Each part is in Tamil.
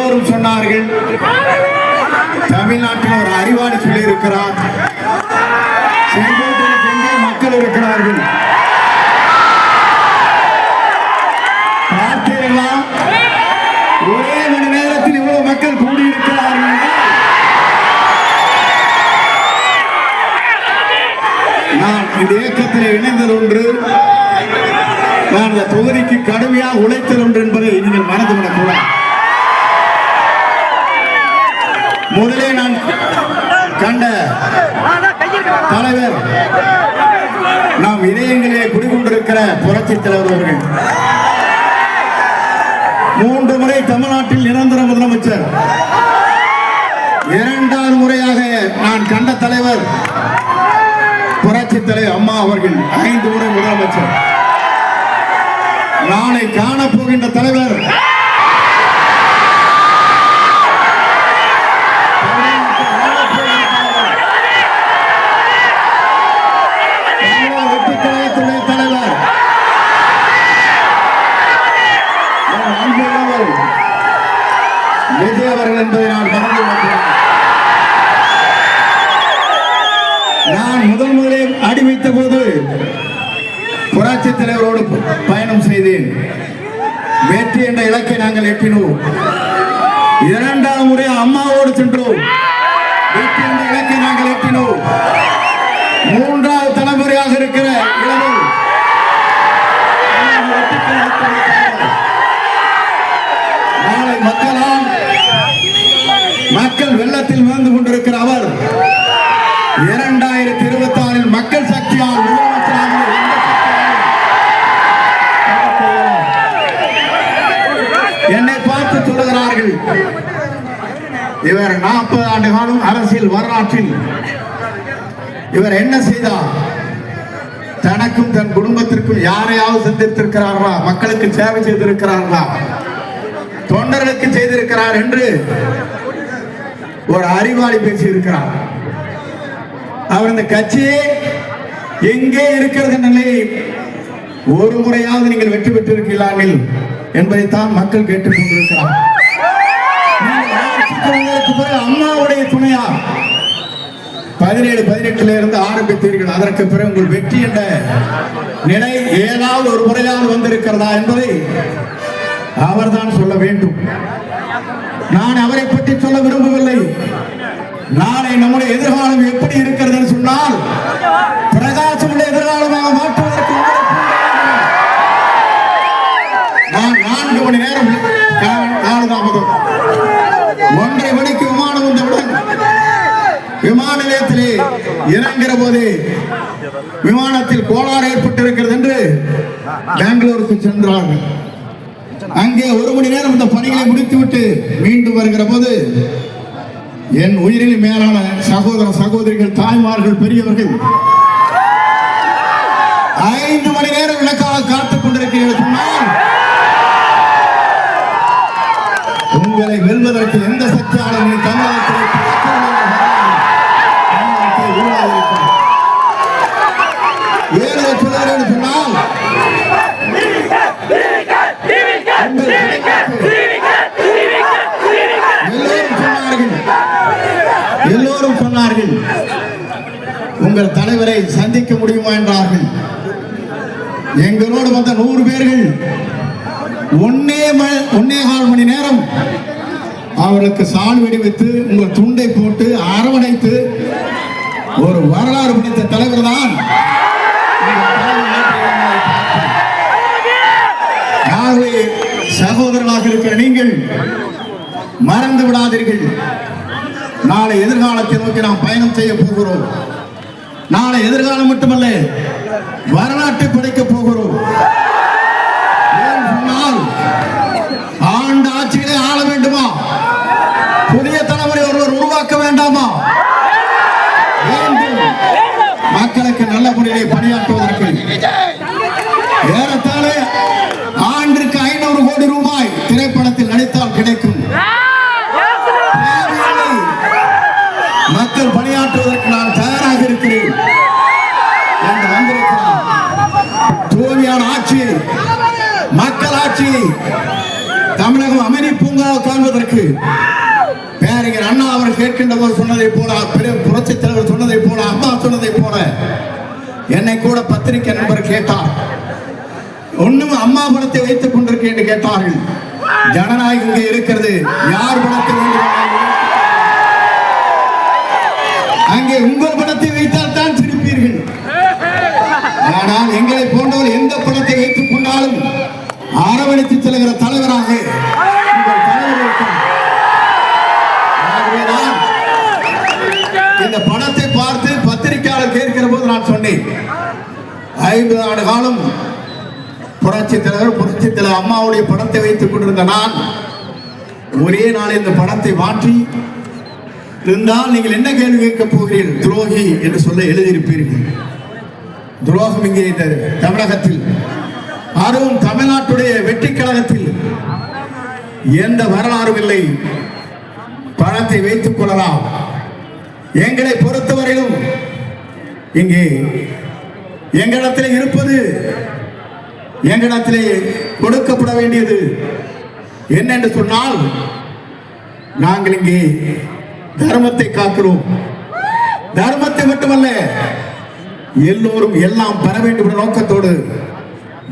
எல்லோரும் சொன்னார்கள். தமிழ்நாட்டில் ஒரு அறிவாளி சொல்லி இருக்கிறார் செங்கோட்டையில் எங்கே மக்கள் இருக்கிறார்கள். பார்த்தீர்களா? ஒரே மணி நேரத்தில் இவ்வளவு மக்கள் கூடியிருக்கிறார்கள். நான் இந்த இயக்கத்தில் இணைந்தது ஒன்று. நான் இந்த தொகுதிக்கு கடுமையாக உழைத்தல் ஒன்று கண்ட தலைவர் நாம் இதயங்களிலே குடிகொண்டிருக்கிற புரட்சி தலைவர் அவர்கள். மூன்று முறை தமிழ்நாட்டில் நிரந்தர முதலமைச்சர். இரண்டாவது முறையாக நான் கண்ட தலைவர் புரட்சி தலைவர் அம்மா அவர்கள் ஐந்து முறை முதலமைச்சர். நாளை காணப்போகின்ற தலைவர் புரட்சி தலைவரோடு பயணம் செய்தேன். வெற்றி என்ற இலக்கை நாங்கள் எட்டினோம். இரண்டாம் முறை அம்மாவோடு சென்றோம். வெற்றி என்ற இலக்கை நாற்பது ஆண்டு காலம் அரசியல் வரலாற்றில் இவர் என்ன செய்தார் தனக்கும் தன் குடும்பத்திற்கும் யாரையாவது சந்தித்திருக்கிறார்களா? மக்களுக்கு சேவை செய்திருக்கிறார்களா? தொண்டர்களுக்கு செய்திருக்கிறார் என்று ஒரு அறிவாளி பேசியிருக்கிறார். அவர் இந்த கட்சியே எங்கே இருக்கிறது நிலையை ஒரு முறையாவது நீங்கள் வெற்றி பெற்றிருக்கிறார்கள் என்பதைத்தான் மக்கள் கேட்டுக் கொண்டிருக்கிறார் நீங்கள் பிறகு அம்மாவுடைய துணையா? பதினேழு பதினெட்டுல இருந்து ஆரம்பித்தீர்கள். அதற்கு பிறகு உங்கள் வெற்றி என்ற நிலை ஏதாவது ஒரு முறையாவது வந்திருக்கிறதா என்பதை அவர்தான் சொல்ல வேண்டும். நான் அவரை பற்றி சொல்ல விரும்பவில்லை. நாளை நம்முடைய எதிர்காலம் எப்படி இருக்கும் இறங்குகிற போது விமானத்தில் கோளாறு ஏற்பட்டிருக்கிறது என்று பெங்களூருக்கு சென்றார்கள். அங்கே ஒரு மணி நேரம் இந்த பணிகளை முடித்துவிட்டு மீண்டும் வருகிற போது என் உயிரில் மேலான சகோதர சகோதரிகள் தாய்மார்கள் பெரியவர்கள் ஐந்து மணி நேரம் விளக்காக காத்துக் கொண்டிருக்கிறீர்கள். சொன்னால் அவர்களை சந்திக்க முடியுமா என்றார்கள். எங்களோடு வந்த நூறு பேர்கள் ஒன்னே ஒன்னே கால் மணி நேரம் அவர்களுக்கு சால் வெடிவித்து உங்கள் துண்டை போட்டு அரவணைத்து ஒரு வரலாறு பிடித்த தலைவர் தான் சகோதரனாக சகோதரர்களாக இருக்கிற நீங்கள் மறந்து விடாதீர்கள். நாளை எதிர்காலத்தை நோக்கி நாம் பயணம் செய்ய போகிறோம். நாளை எதிர்காலம் மட்டுமல்ல வரலாற்றை படைக்க போகிறோம். ஆண்டு ஆட்சியிலே ஆள வேண்டுமா? புதிய தலைமுறை ஒருவர் உருவாக்க வேண்டாமா. மக்களுக்கு நல்ல முறையிலே பணியாற்றுவதற்கு பேரறிஞர் அண்ணா அவர் கேட்கின்ற போது சொன்னதை போல பிற- புரட்சித் தலைவர் சொன்னதை போல அம்மா சொன்னதை போல என்னை கூட பத்திரிகை நண்பர் கேட்டார். ஒண்ணும் அம்மா படத்தை வைத்துக் கொண்டிருக்கேன் என்று கேட்டார்கள். ஜனநாயகம் இங்கே இருக்கிறது. யார் படத்தை அங்கே உங்கள் படத்தை வைத்தால் தான் சிரிப்பீர்கள். ஆனால் எங்களை போன்றவர் எந்த படத்தை வைத்துக் கொண்டாலும் அரவணைத்து செல்கிற தலைவராக ஐம்பது ஆண்டு காலம் புரட்சி தலைவர் புரட்சி தலைவர் அம்மாவுடைய படத்தை வைத்துக் கொண்டிருந்த நான் ஒரே நாள் இந்த படத்தை மாற்றி இருந்தால் நீங்கள் என்ன கேள்வி கேட்கப் போகிறீர்கள்? துரோகி என்று சொல்ல எழுதியிருப்பீர்கள். துரோகம் இங்கே இந்த தமிழகத்தில் அதுவும் தமிழ்நாட்டுடைய வெற்றி கழகத்தில் எந்த வரலாறும் இல்லை. பணத்தை வைத்துக் கொள்ளலாம். எங்களை பொறுத்தவரையிலும் இங்கே எங்களிடத்தில் இருப்பது எங்களிடத்திலே கொடுக்கப்பட வேண்டியது. என்ன என்று சொன்னால் நாங்கள் இங்கே தர்மத்தை காக்கிறோம். தர்மத்தை மட்டுமல்ல எல்லோரும் எல்லாம் பெற வேண்டும் என்ற நோக்கத்தோடு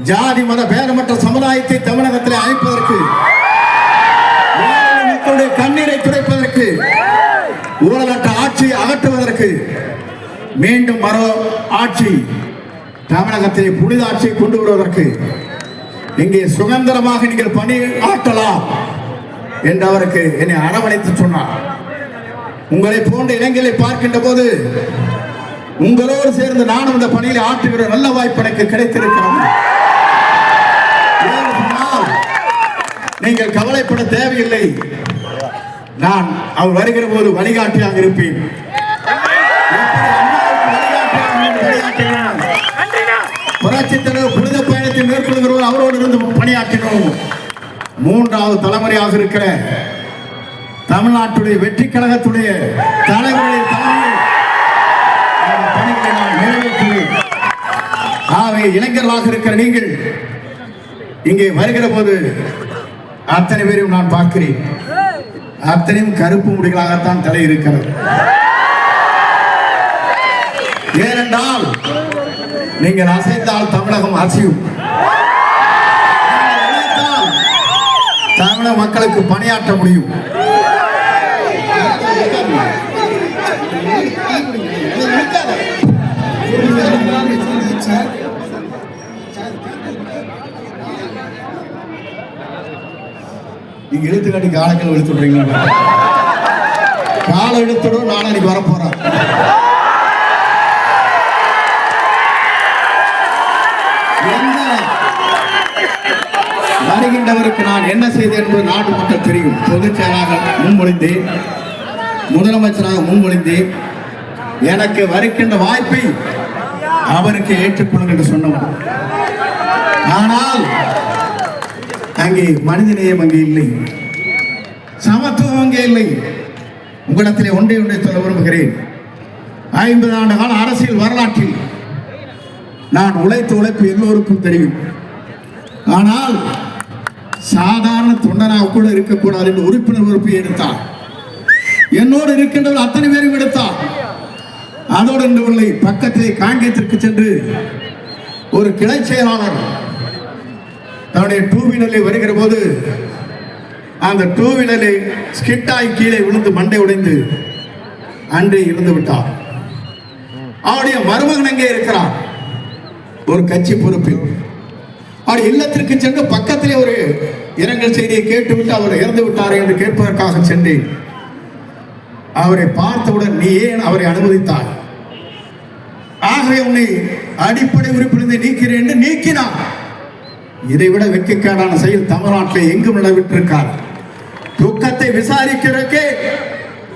ஜாதி மத பேரமற்ற சமுதாயத்தை தமிழகத்தில் அமைப்பதற்கு மக்களுடைய கண்ணீரை துடைப்பதற்கு ஊழலற்ற ஆட்சியை அகற்றுவதற்கு மீண்டும் மரோ ஆட்சி தமிழகத்தை புனித ஆட்சியை கொண்டு வருவதற்கு இங்கே சுதந்திரமாக நீங்கள் பணி ஆற்றலாம் என்று அவருக்கு என்னை அரவணைத்து சொன்னார். உங்களை போன்ற இளைஞர்களை பார்க்கின்ற போது உங்களோடு சேர்ந்து நானும் இந்த பணியில் ஆற்றுகிற நல்ல வாய்ப்பு எனக்கு கிடைத்திருக்கிறது. நீங்கள் கவலைப்பட தேவையில்லை. நான் அவர் வருகிற போது வழிகாட்டியாக இருப்பேன். புரட்சித் புனித பயணத்தை மேற்கொள்கிறோம். அவரோடு இருந்து பணியாற்றினோம். மூன்றாவது தலைமுறையாக இருக்கிற தமிழ்நாட்டுடைய வெற்றி கழகத்துடைய தலைவருடைய தலைமையில் பணிகளை நான் நிறைவேற்றுவேன். ஆகவே இளைஞர்களாக இருக்கிற நீங்கள் இங்கே வருகிற போது அத்தனை பேரையும் நான் பார்க்கிறேன். அத்தனையும் கருப்பு முடிகளாகத்தான் தலை இருக்கிறது ஏனென்றால் நீங்கள் அசைத்தால் தமிழகம் அசையும் தமிழக மக்களுக்கு பணியாற்ற முடியும். நீங்க இழுத்து கட்டி காலக்கல் இழுத்து காலை எடுத்துடும் நாளைக்கு வர வரப்போறேன் வருகின்றவருக்கு நான் என்ன செய்தேன் என்பது நாட்டு மக்கள் தெரியும். பொதுச் செயலாளர் முன்மொழிந்தேன் முதலமைச்சராக முன்மொழிந்து எனக்கு வருகின்ற வாய்ப்பை அவருக்கு ஏற்றுக்கொள்ளுங்கள் என்று சொன்னோம் ஆனால் அங்கே மனிதநேயம் அங்கே இல்லை. சமத்துவம் அங்கே இல்லை. உங்களிடத்திலே ஒன்றை ஒன்றை சொல்ல விரும்புகிறேன். ஐம்பது ஆண்டு கால அரசியல் வரலாற்றில் நான் உழைத்த உழைப்பு எல்லோருக்கும் தெரியும். ஆனால் சாதாரண தொண்டனாக கூட இருக்கக்கூடாது என்று உறுப்பினர் உறுப்பை எடுத்தார். என்னோடு இருக்கின்றவர் அத்தனை பேரும் எடுத்தார். அதோடு உள்ளே பக்கத்திலே காங்கேயத்திற்கு சென்று ஒரு கிளை செயலாளர் தன்னுடைய டூ வீலரில் வருகிற போது அந்த டூ வீலரை ஸ்கிட்டாய் கீழே விழுந்து மண்டை உடைந்து அன்றே இருந்து விட்டார். அவருடைய மருமகன் எங்கே இருக்கிறார்? ஒரு கட்சி பொறுப்பில். அவர் இல்லத்திற்கு சென்று பக்கத்திலே ஒரு இரங்கல் செய்தியை கேட்டுவிட்டு அவர் இறந்து விட்டார் என்று கேட்பதற்காக சென்றேன். அவரை பார்த்தவுடன் நீ ஏன் அவரை அனுமதித்தாய்? ஆகவே உன்னை அடிப்படை உறுப்பிலிருந்து நீக்கிறேன் என்று நீக்கினார். இதைவிட வெட்கக்கேடான செயல் தமிழ்நாட்டில் எங்கும் நடைபெற்றிருக்கார் துக்கத்தை விசாரிக்கிறதுக்கே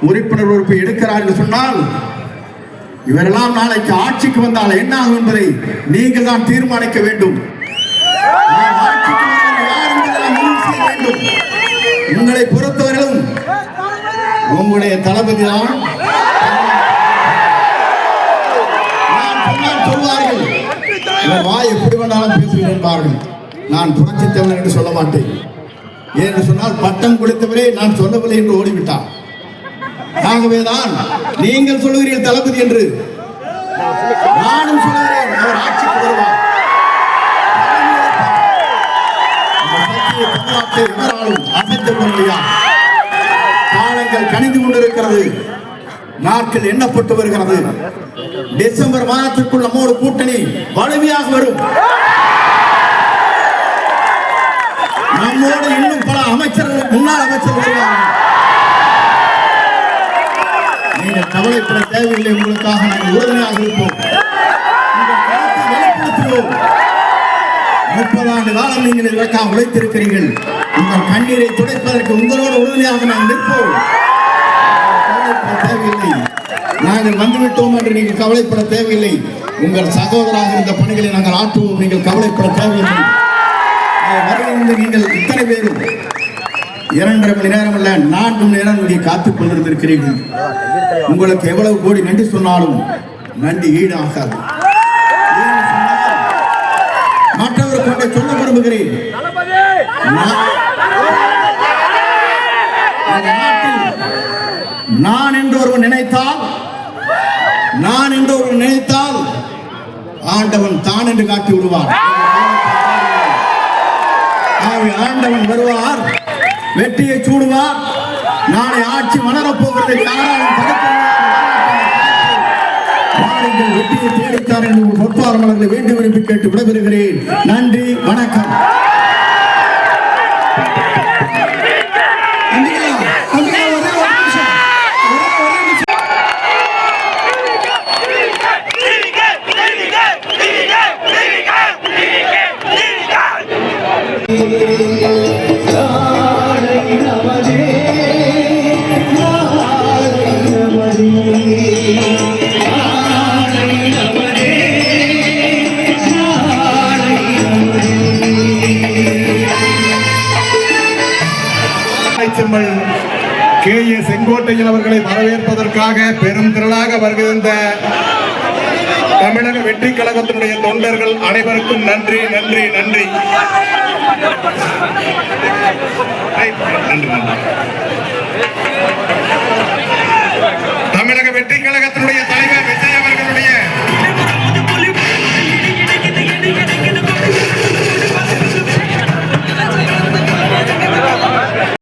உறுப்பினர் உறுப்பை எடுக்கிறார் என்று சொன்னால் இவரெல்லாம் நாளைக்கு ஆட்சிக்கு வந்தால் என்ன ஆகும் என்பதை நீங்கள் தான் தீர்மானிக்க வேண்டும். உங்களை பொறுத்தவரையிலும் உங்களுடைய தளபதி தான் சொல்வார்கள். வாய் எப்படி வேணாலும் பேசுவேன் என்பார்கள். நான் புரட்சி தமிழர் என்று சொல்ல மாட்டேன். என்று சொன்னால் பட்டம் கொடுத்தவரே நான் சொல்லவில்லை என்று ஓடிவிட்டார். ஆகவேதான் நீங்கள் சொல்லுகிறீர்கள் தளபதி என்று. நானும் சொல்லுகிறேன் அவர் ஆட்சிக்கு வருவார். சக்தியை தமிழ்நாட்டை எவராலும் அசைத்து காலங்கள் கணிந்து கொண்டிருக்கிறது. நாட்கள் எண்ணப்பட்டு வருகிறது. டிசம்பர் மாதத்திற்குள் நம்மோடு கூட்டணி வலிமையாக வரும். நம்மோடு இன்னும் பல அமைச்சர்கள் முன்னாள் அமைச்சர்கள் வருவார்கள். நீங்கள் கவலைப்பட தேவையில்லை. உங்களுக்காக நாங்கள் உறுதுணையாக இருப்போம். வெளிப்படுத்துவோம். முப்பது ஆண்டு காலம் நீங்கள் இதற்காக உழைத்திருக்கிறீர்கள். உங்கள் கண்ணீரை துடைப்பதற்கு உங்களோடு உறுதியாக நாங்கள் நிற்போம். கவலைப்பட தேவையில்லை. நாங்கள் வந்துவிட்டோம் என்று நீங்கள் கவலைப்பட தேவையில்லை. உங்கள் சகோதராக இருந்த பணிகளை நாங்கள் ஆற்றுவோம். நீங்கள் கவலைப்பட தேவையில்லை. வருகின்ற நீங்கள் இத்தனை பேரும் இரண்டரை மணி நேரம் அல்ல நான்கு மணி நேரம் இங்கே காத்துக் கொண்டிருந்திருக்கிறீர்கள். உங்களுக்கு எவ்வளவு கோடி நன்றி சொன்னாலும் நன்றி ஈடாகாது. கொண்டே சொல்ல விரும்புகிறேன். நான் என்று ஒருவன் நினைத்தால் நான் என்று ஒருவன் நினைத்தால் ஆண்டவன் தான் என்று காட்டி விடுவார். ஆண்டவன் வருவார் வெற்றியை சூடுவார். நாளை ஆட்சி மலரப் போகிறது யாராலும் தடுக்க முடியாது. பாருங்கள் வெற்றியை தேடித்தார் என்று உங்கள் வேண்டும் வேண்டி விரும்பி கேட்டு விடைபெறுகிறேன் நன்றி வணக்கம். கே. ஏ. செங்கோட்டையன் அவர்களை வரவேற்பதற்காக பெரும் திரளாக வருகின்ற தமிழக வெற்றி கழகத்தினுடைய தொண்டர்கள் அனைவருக்கும் நன்றி நன்றி நன்றி. நன்றி, நன்றி. தமிழக வெற்றி கழகத்தினுடைய